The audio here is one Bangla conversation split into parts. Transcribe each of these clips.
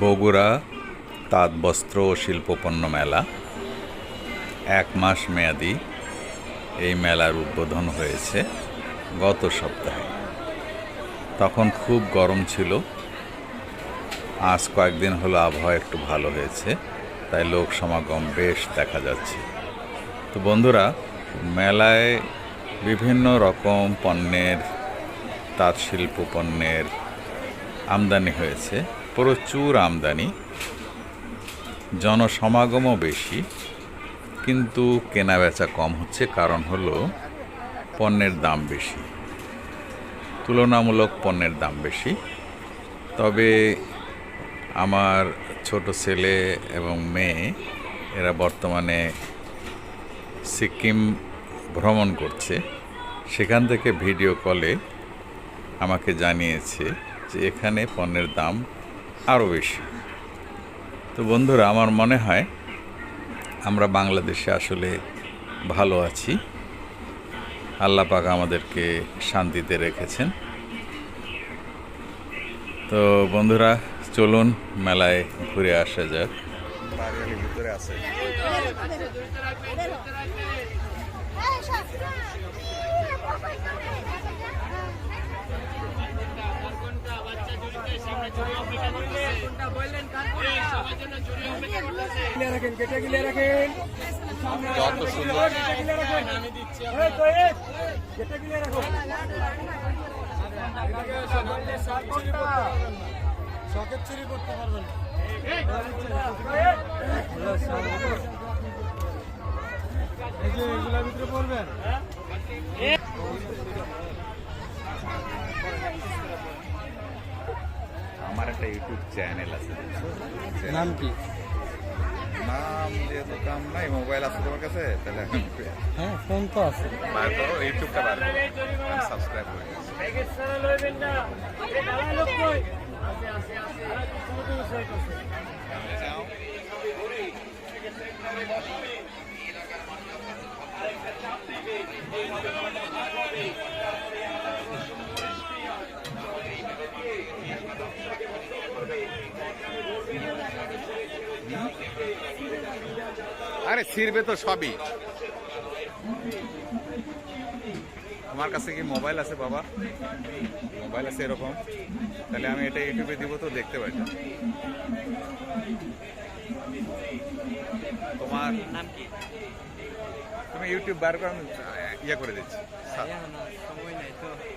বগুড়া তাঁত বস্ত্র ও শিল্পপণ্য মেলা। এক মাস মেয়াদি এই মেলার উদ্বোধন হয়েছে গত সপ্তাহে। তখন খুব গরম ছিল। আজ কয়েকদিন হলো আবহাওয়া একটু ভালো হয়েছে, তাই লোক সমাগম বেশ দেখা যাচ্ছে। তো বন্ধুরা, মেলায় বিভিন্ন রকম পণ্যের, তাঁত শিল্প পণ্যের আমদানি হয়েছে। প্রচুর আমদানি, জনসমাগমও বেশি, কিন্তু কেনা বেচা কম হচ্ছে, কারণ হলো পণ্যের দাম বেশি। তুলনামূলক পণ্যের দাম বেশি। তবে আমার ছোট ছেলে এবং মেয়ে, এরা বর্তমানে সিকিম ভ্রমণ করছে। সেখান থেকে ভিডিও কলে আমাকে জানিয়েছে যে এখানে পণ্যের দাম আরও বেশি। তো বন্ধুরা, আমার মনে হয় আমরা বাংলাদেশে আসলে ভালো আছি। আল্লাহ পাক আমাদেরকে শান্তিতে রেখেছেন। তো বন্ধুরা, চলুন মেলায় ঘুরে আসা যাক। ভিতরে আছে যত সুন্দর শখের চুরি করতে পারবেন এই যে ভিতরে পড়বেন? আমার একটা ইউটিউব চ্যানেল আছে নাম কি? নাম যেহেতু কাম নাই মোবাইল আছে তোমার কাছে? তাহলে হ্যাঁ ফোন তো আছে। বার করো ইউটিউবটা বার করো। সাবস্ক্রাইব করে দিচ্ছি। আরে ছিড়বে তো সবই। তোমার কাছে কি মোবাইল আছে বাবা? মোবাইল আছে এরকম। তাহলে আমি এটা ইউটিউবে দিব তো দেখতে পাই। তোমার নাম কি? তুমি ইউটিউব বার করে আমি ইয়ে করে দিচ্ছি।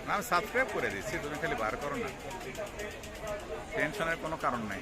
না, আমি সাবস্ক্রাইব করে দিচ্ছি তুমি খালি বার করো না। টেনশনের কোনো কারণ নাই।